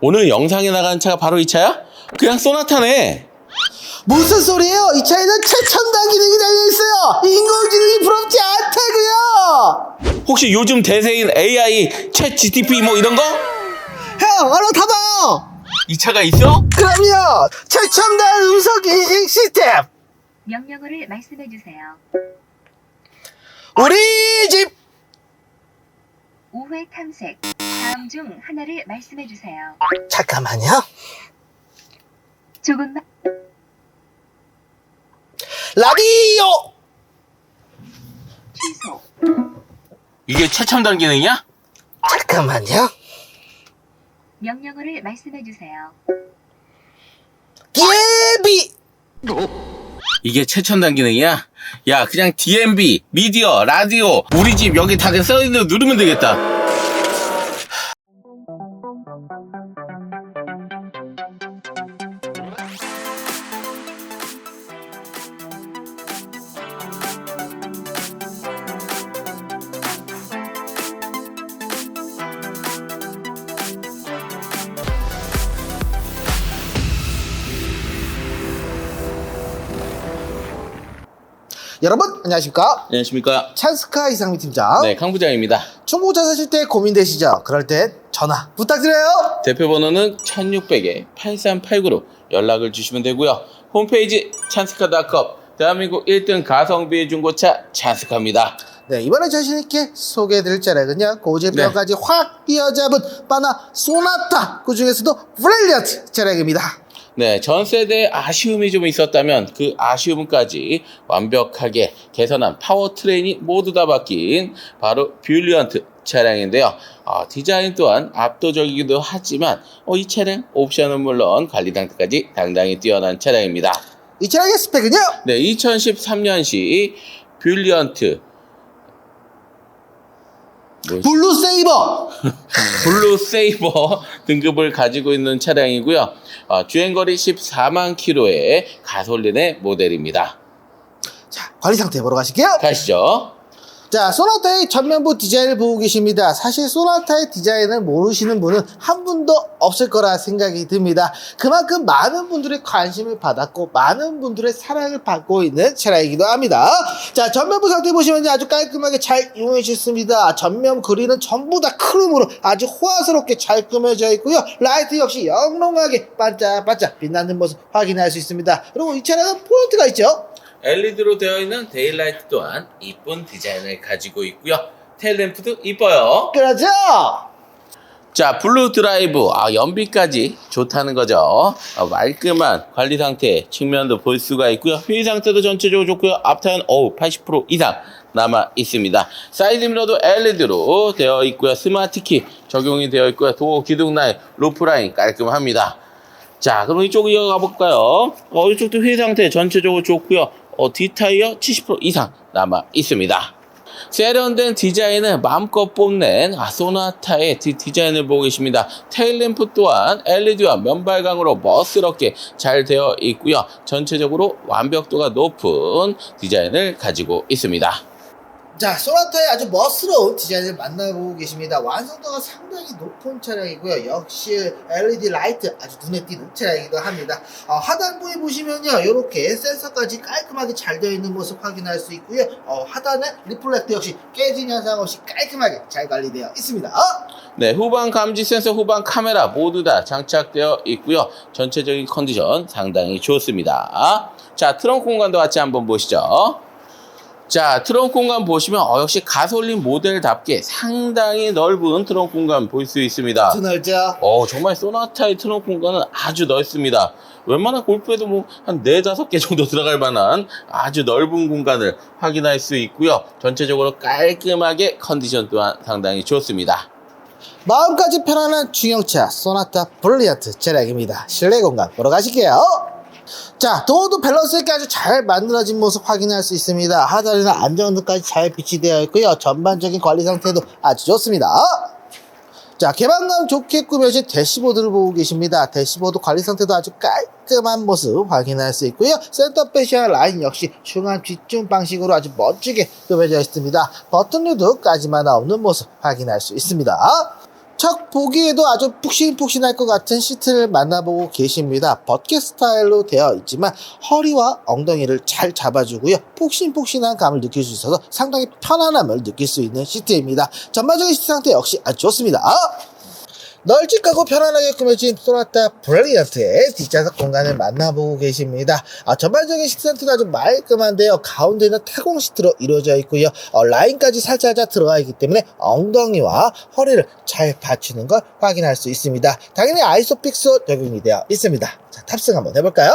오늘 영상에 나간 차가 바로 이 차야? 그냥 소나타네. 무슨 소리예요? 이 차에는 최첨단 기능이 달려있어요. 인공지능이 부럽지 않다고요. 혹시 요즘 대세인 AI, 챗 GTP 뭐 이런 거? 형, 얼른 타봐요. 이 차가 있어? 그럼요. 최첨단 음성 인식 시스템. 명령어를 말씀해 주세요. 우리 집 5회 탐색. 다음 중 하나를 말씀해 주세요. 잠깐만요. 조금만 라디오. 취소. 이게 최첨단 기능이야? 잠깐만요. 명령어를 말씀해 주세요. 예비. 이게 최첨단 기능이야? 야, 그냥 DMB, 미디어, 라디오, 우리 집 여기 다 그냥 써있는 거 누르면 되겠다. 여러분 안녕하십니까? 안녕하십니까? 찬스카 이상미 팀장. 네, 강 부장입니다. 중고차 사실 때 고민되시죠? 그럴 땐 전화 부탁드려요. 대표 번호는 1600에 8389로 연락을 주시면 되고요. 홈페이지 찬스카닷컴 대한민국 1등 가성비 중고차 찬스카입니다. 네, 이번에 자신있게 소개해드릴 차량은요, 고질병까지 네. 확 이어잡은 바나 소나타, 그 중에서도 브릴리언트 차량입니다. 네, 전 세대에 아쉬움이 좀 있었다면 그 아쉬움까지 완벽하게 개선한 파워트레인이 모두 다 바뀐 바로 뷰리언트 차량인데요. 아, 디자인 또한 압도적이기도 하지만 어, 이 차량 옵션은 물론 관리 상태까지 당당히 뛰어난 차량입니다. 이 차량의 스펙은요, 네, 2013년식 뷰리언트 뭐, 블루 세이버! 블루 세이버 등급을 가지고 있는 차량이고요. 어, 주행거리 14만 킬로의 가솔린의 모델입니다. 자, 관리 상태 보러 가실게요. 가시죠. 자, 소나타의 전면부 디자인을 보고 계십니다. 사실 소나타의 디자인을 모르시는 분은 한 분도 없을 거라 생각이 듭니다. 그만큼 많은 분들의 관심을 받았고 많은 분들의 사랑을 받고 있는 차량이기도 합니다. 자, 전면부 상태 보시면 아주 깔끔하게 잘 이용해 주셨습니다. 전면 그릴은 전부 다 크롬으로 아주 호화스럽게 잘 꾸며져 있고요. 라이트 역시 영롱하게 반짝반짝 빛나는 모습 확인할 수 있습니다. 그리고 이 차량은 포인트가 있죠. LED로 되어 있는 데일라이트 또한 이쁜 디자인을 가지고 있고요. 테일 램프도 이뻐요. 그렇죠? 자, 블루 드라이브, 아, 연비까지 좋다는 거죠. 아, 말끔한 관리 상태 측면도 볼 수가 있고요. 휠 상태도 전체적으로 좋고요. 앞타는 어우 80% 이상 남아 있습니다. 사이드 미러도 LED로 되어 있고요. 스마트 키 적용이 되어 있고요. 도어 기둥 라인, 로프 라인 깔끔합니다. 자, 그럼 이쪽 이어가 볼까요? 어, 이쪽도 휠 상태 전체적으로 좋고요. 어, 뒷타이어 70% 이상 남아 있습니다. 세련된 디자인을 마음껏 뽐낸 아, 소나타의 디, 디자인을 보고 계십니다. 테일램프 또한 LED와 면발광으로 멋스럽게 잘 되어 있고요. 전체적으로 완벽도가 높은 디자인을 가지고 있습니다. 자, 소나타의 아주 멋스러운 디자인을 만나보고 계십니다. 완성도가 상당히 높은 차량이고요. 역시 LED 라이트 아주 눈에 띄는 차량이기도 합니다. 어, 하단부에 보시면요. 이렇게 센서까지 깔끔하게 잘 되어 있는 모습 확인할 수 있고요. 어, 하단에 리플렉터 역시 깨진 현상 없이 깔끔하게 잘 관리되어 있습니다. 어? 네, 후방 감지 센서, 후방 카메라 모두 다 장착되어 있고요. 전체적인 컨디션 상당히 좋습니다. 자, 트렁크 공간도 같이 한번 보시죠. 자, 트렁크 공간 보시면 어, 역시 가솔린 모델답게 상당히 넓은 트렁크 공간 볼 수 있습니다. 드넓죠? 어, 정말 소나타의 트렁크 공간은 아주 넓습니다. 웬만한 골프에도 뭐한 네다섯 개 정도 들어갈 만한 아주 넓은 공간을 확인할 수 있고요. 전체적으로 깔끔하게 컨디션 또한 상당히 좋습니다. 마음까지 편안한 중형차 소나타 브릴리언트 차량입니다. 실내 공간 보러 가실게요. 자, 도어도 밸런스 있게 아주 잘 만들어진 모습 확인할 수 있습니다. 하단에는 안정등까지 잘 비치되어 있고요. 전반적인 관리 상태도 아주 좋습니다. 자, 개방감 좋게 꾸며진 대시보드를 보고 계십니다. 대시보드 관리 상태도 아주 깔끔한 모습 확인할 수 있고요. 센터 패션 라인 역시 중앙 뒷중 방식으로 아주 멋지게 꾸며져 있습니다. 버튼 누드까지만 없는 모습 확인할 수 있습니다. 척 보기에도 아주 푹신푹신할 것 같은 시트를 만나보고 계십니다. 버켓 스타일로 되어 있지만 허리와 엉덩이를 잘 잡아주고요. 푹신푹신한 감을 느낄 수 있어서 상당히 편안함을 느낄 수 있는 시트입니다. 전반적인 시트 상태 역시 아주 좋습니다. 널찍하고 편안하게 꾸며진 소나타 브릴리언트의 뒷좌석 공간을 만나보고 계십니다. 아, 전반적인 시트 상태가 아주 말끔한데요. 가운데는 타공 시트로 이루어져 있고요. 어, 라인까지 살짝 들어가 있기 때문에 엉덩이와 허리를 잘 받치는 걸 확인할 수 있습니다. 당연히 아이소픽스 적용이 되어 있습니다. 자, 탑승 한번 해볼까요?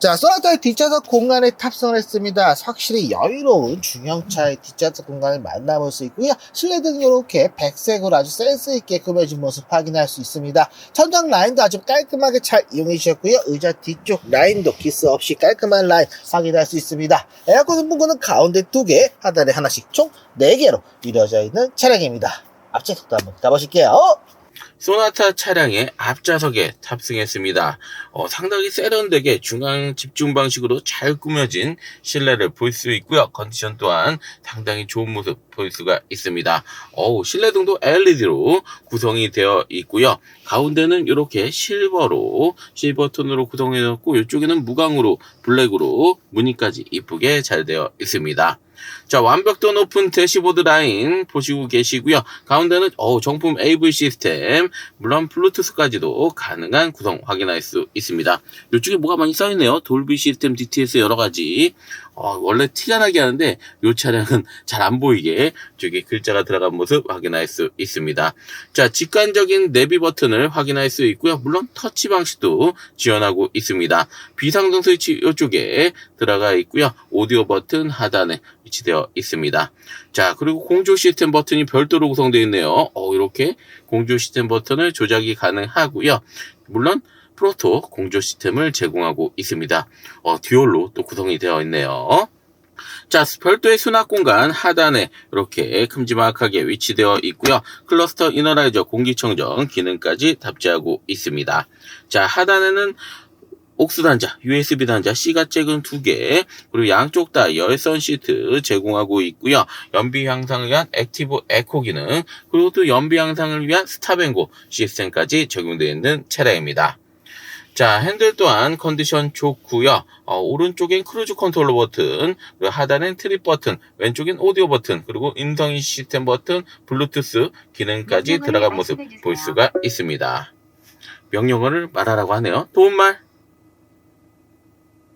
자, 소나타의 뒷좌석 공간에 탑승을 했습니다. 확실히 여유로운 중형차의 뒷좌석 공간을 만나볼 수 있고요. 실내등 이렇게 백색으로 아주 센스있게 꾸며진 모습 확인할 수 있습니다. 천장 라인도 아주 깔끔하게 잘 이용해 주셨고요. 의자 뒤쪽 라인도 기스 없이 깔끔한 라인 확인할 수 있습니다. 에어컨 선풍구는 가운데 두 개, 하단에 하나씩 총 4개로 이루어져 있는 차량입니다. 앞좌석도 한번 가보실게요. 소나타 차량의 앞좌석에 탑승했습니다. 어, 상당히 세련되게 중앙 집중 방식으로 잘 꾸며진 실내를 볼 수 있고요. 컨디션 또한 상당히 좋은 모습 볼 수가 있습니다. 어우, 실내등도 LED로 구성이 되어 있고요. 가운데는 이렇게 실버로 실버톤으로 구성해졌고 이쪽에는 무광으로 블랙으로 무늬까지 이쁘게 잘 되어 있습니다. 자, 완벽도 높은 대시보드 라인 보시고 계시고요. 가운데는 어, 정품 AV 시스템, 물론 블루투스까지도 가능한 구성 확인할 수 있습니다. 이쪽에 뭐가 많이 써있네요. 돌비 시스템 DTS 여러 가지. 어, 원래 티가 나게 하는데 이 차량은 잘 안 보이게 저기 글자가 들어간 모습 확인할 수 있습니다. 자, 직관적인 내비 버튼을 확인할 수 있고요. 물론 터치 방식도 지원하고 있습니다. 비상등 스위치 이쪽에 들어가 있고요. 오디오 버튼 하단에 위치되어 있습니다. 자, 그리고 공조 시스템 버튼이 별도로 구성되어 있네요. 어, 이렇게 공조 시스템 버튼을 조작이 가능하고요. 물론 프로토 공조 시스템을 제공하고 있습니다. 어, 듀얼로 또 구성이 되어 있네요. 자, 별도의 수납 공간 하단에 이렇게 큼지막하게 위치되어 있고요. 클러스터 이너라이저 공기청정 기능까지 탑재하고 있습니다. 자, 하단에는 옥스 단자, USB 단자, C가 잭은 두 개, 그리고 양쪽 다 열선 시트 제공하고 있고요. 연비 향상을 위한 액티브 에코 기능, 그리고 또 연비 향상을 위한 스탑앤고 시스템까지 적용되어 있는 차량입니다. 자, 핸들 또한 컨디션 좋고요. 어, 오른쪽엔 크루즈 컨트롤러 버튼, 하단엔 트립 버튼, 왼쪽엔 오디오 버튼, 그리고 음성 시스템 버튼, 블루투스 기능까지 들어간 모습 볼. 수가 있습니다. 명령어를 말하라고 하네요. 도움말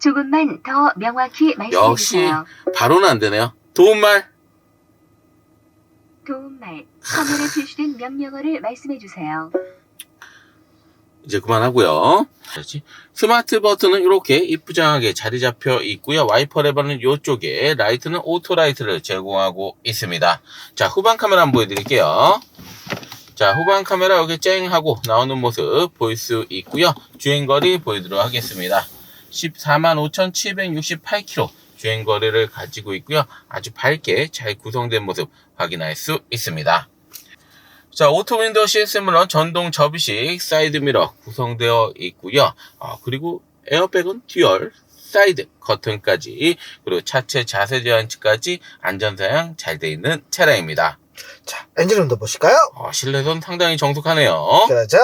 조금만 더 명확히 말씀해 역시 주세요. 바로는 안 되네요. 도움말 도움말 화면에 표시된 명령어를 말씀해 주세요. 이제 그만하고요. 그렇지. 스마트 버튼은 이렇게 이쁘장하게 자리 잡혀 있고요. 와이퍼 레버는 이쪽에, 라이트는 오토 라이트를 제공하고 있습니다. 자, 후방 카메라 한번 보여드릴게요. 자, 후방 카메라 여기 쨍 하고 나오는 모습 보일 수 있고요. 주행거리 보여드리도록 하겠습니다. 145,768km 주행거리를 가지고 있고요. 아주 밝게 잘 구성된 모습 확인할 수 있습니다. 자, 오토 윈도우 시스템 물론 전동 접이식 사이드 미러 구성되어 있고요. 어, 그리고 에어백은 듀얼 사이드 커튼까지 그리고 차체 자세 제한치까지 안전사양 잘 돼 있는 차량입니다. 자, 엔진룸도 보실까요? 어, 실내선 상당히 정숙하네요. 그렇죠.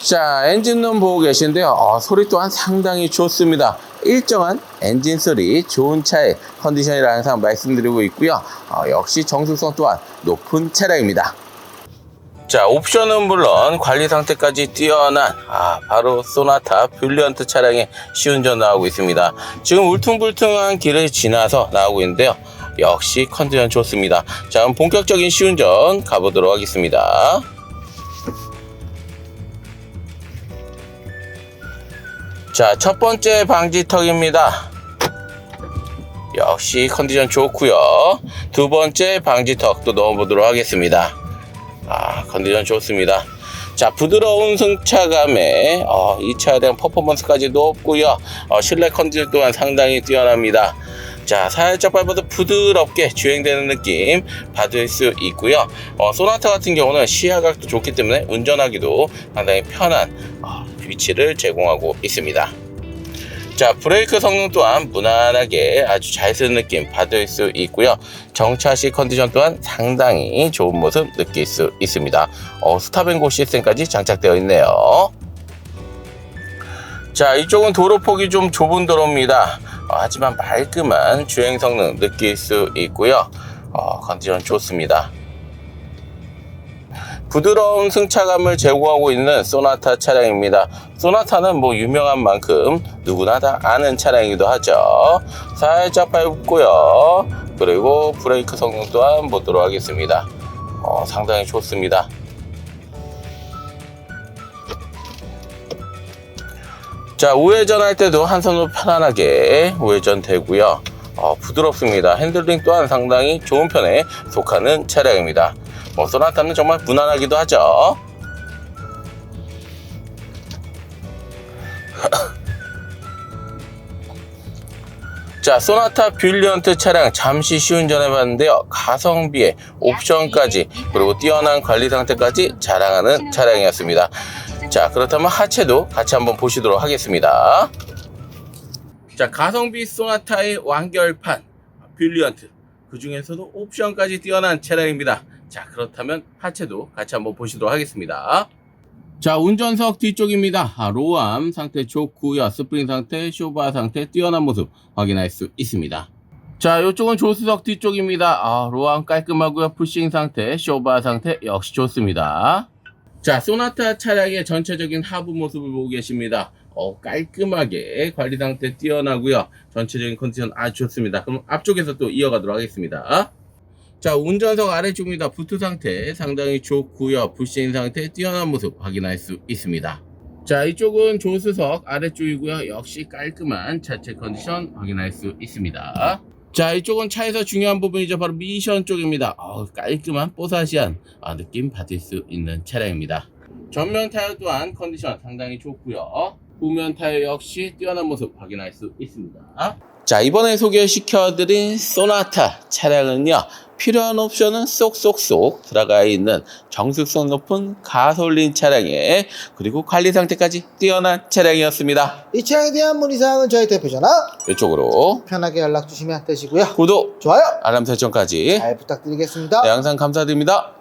자, 엔진룸 보고 계신데요. 어, 소리 또한 상당히 좋습니다. 일정한 엔진 소리, 좋은 차의 컨디션이라 항상 말씀드리고 있고요. 어, 역시 정숙성 또한 높은 차량입니다. 자, 옵션은 물론 관리 상태까지 뛰어난 아, 바로 소나타 뷰리언트 차량의 시운전 나오고 있습니다. 지금 울퉁불퉁한 길을 지나서 나오고 있는데요. 역시 컨디션 좋습니다. 자, 그럼 본격적인 시운전 가보도록 하겠습니다. 자, 첫 번째 방지턱입니다. 역시 컨디션 좋고요. 두 번째 방지턱도 넣어보도록 하겠습니다. 아, 컨디션 좋습니다. 자, 부드러운 승차감에 어, 이 차량 퍼포먼스까지 높고요. 어, 실내 컨디션 또한 상당히 뛰어납니다. 자, 살짝 밟아도 부드럽게 주행되는 느낌 받을 수 있고요. 어, 소나타 같은 경우는 시야각도 좋기 때문에 운전하기도 상당히 편한 어, 위치를 제공하고 있습니다. 자, 브레이크 성능 또한 무난하게 아주 잘 쓰는 느낌 받을 수 있고요. 정차 시 컨디션 또한 상당히 좋은 모습 느낄 수 있습니다. 어, 스탑앤고 시스템까지 장착되어 있네요. 자, 이쪽은 도로 폭이 좀 좁은 도로입니다. 어, 하지만 말끔한 주행 성능 느낄 수 있고요. 어, 컨디션 좋습니다. 부드러운 승차감을 제공하고 있는 소나타 차량입니다. 소나타는 뭐 유명한 만큼 누구나 다 아는 차량이기도 하죠. 살짝 밟고요. 그리고 브레이크 성능 또한 보도록 하겠습니다. 어, 상당히 좋습니다. 자, 우회전 할 때도 한 손으로 편안하게 우회전 되고요. 어, 부드럽습니다. 핸들링 또한 상당히 좋은 편에 속하는 차량입니다. 뭐, 소나타는 정말 무난하기도 하죠. 자, 소나타 뷰리언트 차량 잠시 시운전해 봤는데요. 가성비에 옵션까지 그리고 뛰어난 관리 상태까지 자랑하는 차량이었습니다. 자, 그렇다면 하체도 같이 한번 보시도록 하겠습니다. 자, 가성비 소나타의 완결판 뷰리언트 그 중에서도 옵션까지 뛰어난 차량입니다. 자, 그렇다면 하체도 같이 한번 보시도록 하겠습니다. 자, 운전석 뒤쪽입니다. 아, 로암 상태 좋고요. 스프링 상태, 쇼바 상태 뛰어난 모습 확인할 수 있습니다. 자, 이쪽은 조수석 뒤쪽입니다. 아, 로암 깔끔하고요. 푸싱 상태, 쇼바 상태 역시 좋습니다. 자, 소나타 차량의 전체적인 하부 모습을 보고 계십니다. 어, 깔끔하게 관리 상태 뛰어나고요. 전체적인 컨디션 아주 좋습니다. 그럼 앞쪽에서 또 이어가도록 하겠습니다. 자, 운전석 아래쪽입니다. 부트 상태 상당히 좋고요. 부신 상태 뛰어난 모습 확인할 수 있습니다. 자, 이쪽은 조수석 아래쪽이고요. 역시 깔끔한 자체 컨디션 확인할 수 있습니다. 자, 이쪽은 차에서 중요한 부분이죠. 바로 미션 쪽입니다. 어, 깔끔한 뽀사시한 아, 느낌 받을 수 있는 차량입니다. 전면 타이어 또한 컨디션 상당히 좋고요. 후면 타이어 역시 뛰어난 모습 확인할 수 있습니다. 자, 이번에 소개시켜드린 소나타 차량은요. 필요한 옵션은 쏙쏙쏙 들어가 있는 정숙성 높은 가솔린 차량에 그리고 관리 상태까지 뛰어난 차량이었습니다. 이 차량에 대한 문의사항은 저희 대표 전화 이쪽으로 편하게 연락 주시면 되시고요. 구독, 좋아요. 알람 설정까지 잘 부탁드리겠습니다. 네, 항상 감사드립니다.